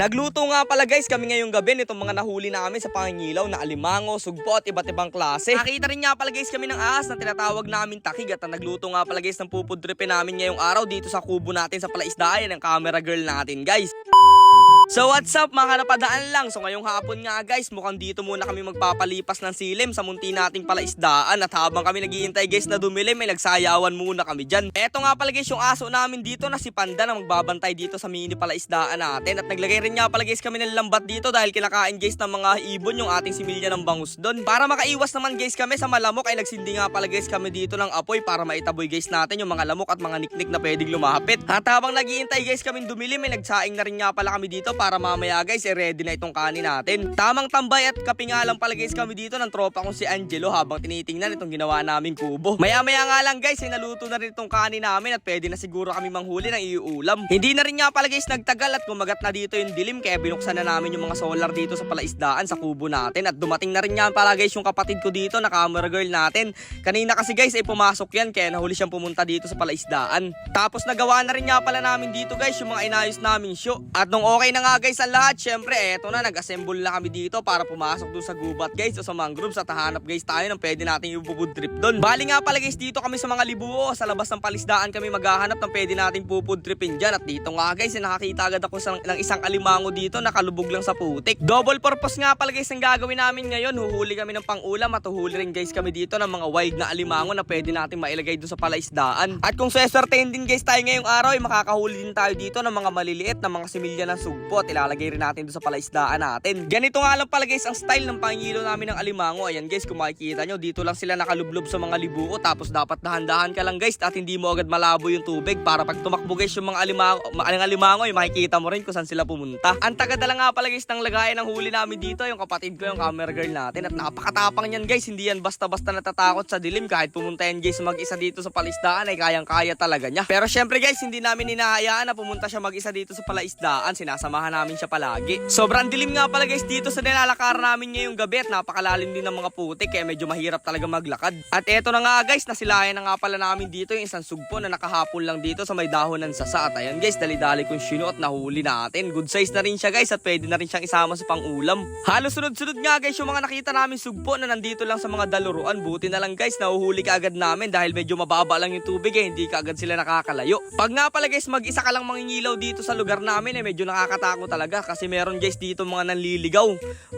Nagluto nga pala guys kami ngayong gabi nitong mga nahuli namin sa pangingilaw na alimango, sugpo at iba't ibang klase. Nakita rin nga pala guys kami ng ahas na tinatawag namin takig at ang nagluto nga pala guys ng pupudripin namin ngayong araw dito sa kubo natin sa palaisdaan ng camera girl natin guys. So what's up mga kanapadaan lang? So ngayong hapon nga guys Mukhang dito muna kami magpapalipas ng silim Sa munti nating palaisdaan. At habang kami naghihintay guys na dumilim May nagsayawan muna kami dyan. Eto nga pala guys yung aso namin dito Na si Panda na magbabantay dito sa mini palaisdaan natin. At naglagay rin nga pala guys kami ng lambat dito Dahil kinakain guys ng mga ibon Yung ating similya ng bangus doon. Para makaiwas naman guys kami sa malamok Ay nagsindi nga pala guys kami dito ng apoy Para maitaboy guys natin yung mga lamok At mga niknik na pwedeng lumapit. At habang naghihintay guys kami dumilim May nagsaing na rin nga pala kami dito para mamaya guys, eh, ready na itong kanin natin. Tamang tambay at kape nga lang pala guys kami dito ng tropa kong si Angelo habang tinitingnan itong ginawa naming kubo. Maya maya nga lang guys, eh, naluto na rin itong kanin namin at pwede na siguro kami manghuli ng iuulam. Hindi na rin nga pala guys nagtagal at kumagat na dito yung dilim kaya binuksan na namin yung mga solar dito sa palaisdaan sa kubo natin at dumating na rin nga pala guys yung kapatid ko dito na camera girl natin. Kanina kasi guys ay pumasok yan kaya nahuli siyang pumunta dito sa palaisdaan. Tapos nagawa na rin nga pala namin dito guys yung mga inayos namin show. At nung okay na nga guys ang lahat, syempre eto na nag-assemble na kami dito para pumasok dun sa gubat guys o sa mangroves at hahanap guys tayo ng pwede nating ibubud trip doon. Bali nga pala guys dito kami sa mga libuo sa labas ng palisdaan kami maghahanap ng pwede nating pupud tripin dyan at dito nga guys nakakita agad ako sa, ng isang alimango dito nakalubog lang sa putik. Double purpose nga pala guys ang gagawin namin ngayon. Huhuli kami ng pang-ulam at huhuli rin guys kami dito ng mga wild na alimango na pwede nating mailagay doon sa palaisdaan. At kung sweswertein din guys tayo ngayong araw ay makakahuli din tayo dito ng mga maliliit na mga similya ng sugpo at ilalagay rin natin doon sa palaisdaan natin. Ganito nga lang pala guys ang style ng pangilo namin ng alimango. Ayan guys kung makikita nyo dito lang sila nakalublob sa mga libuo tapos dapat dahan-dahan ka lang guys at hindi mo agad malabo yung tubig para pag tumakbo guys yung mga alimango, mga alimango ay makikita mo rin kung saan sila pumunta. Ang tagadala nga pala guys ng lagayan ng huli namin dito yung kapatid ko yung camera girl natin at napakatapang niyan guys hindi yan basta-basta natatakot sa dilim kahit pumunta yan guys mag-isa dito sa palaisdaan ay kayang-kaya talaga niya. Pero syempre guys hindi namin hinahayaan na pumunta siya mag-isa dito sa palaisdaan sinasamahan namin siya palagi. Sobrang dilim nga pala guys dito sa nilalakar namin ngayong gabi at napakalalim din ng mga putik kaya medyo mahirap talaga maglakad. At eto na nga guys nasilayan na nga pala namin dito yung isang sugpo na nakahapon lang dito sa may dahon ng sasa at ayan guys dali-dali kong sino at nahuli natin. Good size na rin siya guys at pwede na rin siyang isama sa pang-ulam. Halos sunod-sunod nga guys yung mga nakita namin sugpo na nandito lang sa mga daluruan. Buti na lang guys nahuhuli ka agad namin dahil medyo mababa lang yung tubig eh hindi ka agad sila nakakalayo. Pag nga pala guys mag-isa ka lang mangingilaw dito sa lugar namin eh medyo nakakatakot talaga kasi meron guys dito mga nanliligaw.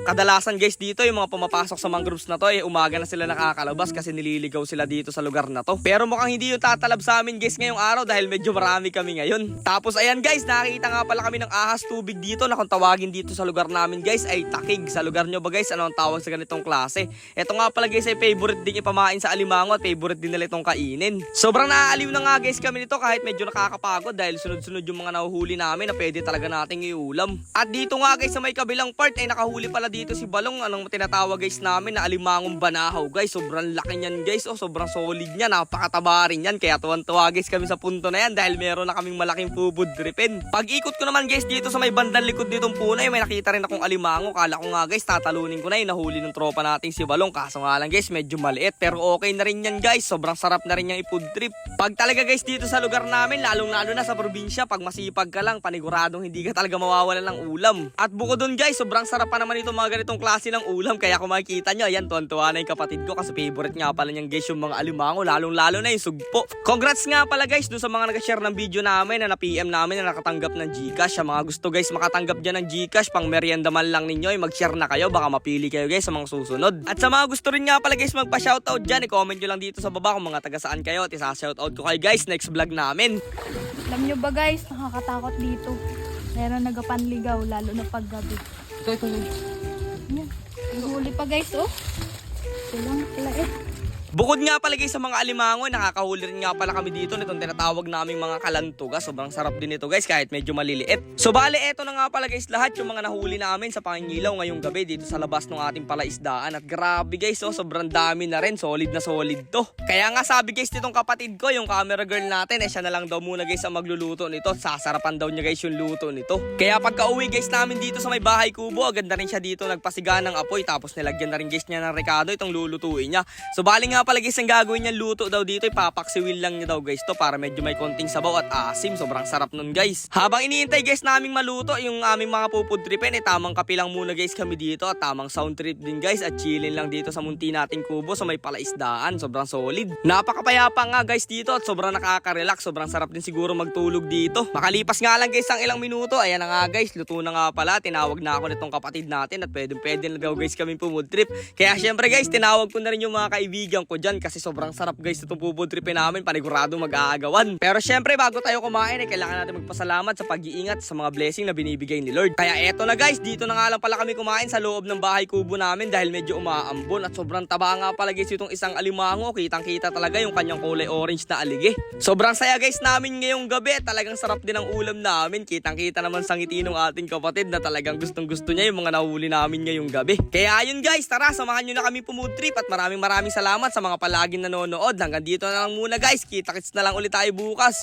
Kadalasan guys dito yung mga pumapasok sa mangroves na to eh umaga na sila nakakalabas kasi nililigaw sila dito sa lugar na to. Pero mukhang hindi yung tatalab sa amin guys ngayong araw dahil medyo marami kami ngayon. Tapos ayan guys nakita nga pala kami ng ahas tubig dito na kung tawagin dito sa lugar namin guys ay takig. Sa lugar nyo ba guys ano ang tawag sa ganitong klase? Ito nga pala guys ay favorite din ipamain sa alimango at favorite din nila itong kainin. Sobrang naaaliw na nga guys kami nito kahit medyo nakakapagod dahil sunod-sunod yung mga nahuhuli namin na pwede talaga nating iulam. At dito nga guys sa may kabilang part ay nakahuli pala dito si Balong anong tinatawag guys namin na alimangong banahaw guys. Sobrang laki niyan guys oh sobrang solid niya napakataba rin yan kaya tuwan-tuwa guys kami sa punto na yan dahil meron na kaming malaking pubod dripin. Pag ikot ko naman guys dito sa may bandang likod nitong puno ay may nakita rin akong alimango. Kala ko nga guys tatalunin ko na yung nahuli ng tropa nating si Balong kaso nga lang guys medyo maliit pero okay na rin yan guys. Sobrang sarap na rin yung ipod trip. Pag talaga guys dito sa lugar namin lalong lalo na sa probinsya pag masipag ka lang paniguradong hindi ka talaga mawawalan ng ulam. At bukod dun guys sobrang sarap pa naman itong mga ganitong klase ng ulam kaya kung makikita nyo ayan tuwan-tuwa na yung kapatid ko kasi favorite nga pala niyang guys yung mga alimango lalong lalo na yung sugpo. Congrats nga pala guys doon sa mga nag-share ng video namin na na-PM namin na nakatanggap ng Gcash. Sa mga gusto guys makatanggap dyan ng Gcash pang merienda man lang ninyo ay mag-share na kayo baka mapili kayo guys sa mga susunod. At sa mga gusto rin nga pala guys magpa-shoutout dyan i-comment nyo lang dito sa baba kung mga taga saan kayo at isa-shoutout ko kayo guys next vlog namin. Alam nyo ba guys, nakakatakot dito. Meron nagapanligaw, lalo na paggabi. Ito, ito, Yan. Huli pa guys, oh. Ito lang, kalait. Bukod nga pala sa mga alimango, nakakahuli rin nga pala kami dito nitong tinatawag naming mga kalantuga. Sobrang sarap din ito guys kahit medyo maliliit. So bale, eto na nga pala guys lahat yung mga nahuli namin sa pangingilaw ngayong gabi dito sa labas ng ating palaisdaan. At grabe guys, oh, sobrang dami na rin. Solid na solid to. Kaya nga sabi guys nitong kapatid ko, yung camera girl natin, eh siya na lang daw muna guys ang magluluto nito. Sasarapan daw niya guys yung luto nito. Kaya pagka uwi guys namin dito sa may bahay kubo, agad na rin siya dito nagpasiga ng apoy. Tapos nilagyan na rin guys niya ng rekado itong lulutuin niya. So bali nga nga pala gagawin niya luto daw dito, ipapaksiwil lang niya daw guys to para medyo may konting sabaw at asim. Sobrang sarap nun guys. Habang iniintay guys naming maluto yung aming mga pupudripin, eh tamang kape lang muna guys kami dito at tamang sound trip din guys at chillin lang dito sa munti nating kubo sa may palaisdaan. Sobrang solid. Napakapayapa nga guys dito at sobrang nakaka-relax. Sobrang sarap din siguro magtulog dito. Makalipas nga lang guys ang ilang minuto. Ayan na nga guys, luto na nga pala. Tinawag na ako nitong kapatid natin at pwede pwede na daw guys kami pumud trip. Kaya syempre guys, tinawag ko na rin yung mga kaibigan ko dyan kasi sobrang sarap guys itong pupud tripin namin. Panigurado mag-aagawan. Pero syempre bago tayo kumain eh, kailangan natin magpasalamat sa pag-iingat sa mga blessing na binibigay ni Lord. Kaya eto na guys, dito na nga lang pala kami kumain sa loob ng bahay kubo namin dahil medyo umaambon at sobrang taba nga pala guys itong isang alimango. Kitang kita talaga yung kanyang kulay orange na alige. Sobrang saya guys namin ngayong gabi. Talagang sarap din ang ulam namin. Kitang kita naman sa ngiti ng ating kapatid na talagang gustong gusto niya yung mga nahuli namin ngayong gabi. Kaya ayun guys, tara samahan nyo na kami pumood trip at maraming maraming salamat sa mga palaging nanonood. Hanggang dito na lang muna guys. Kita-kits na lang ulit tayo bukas.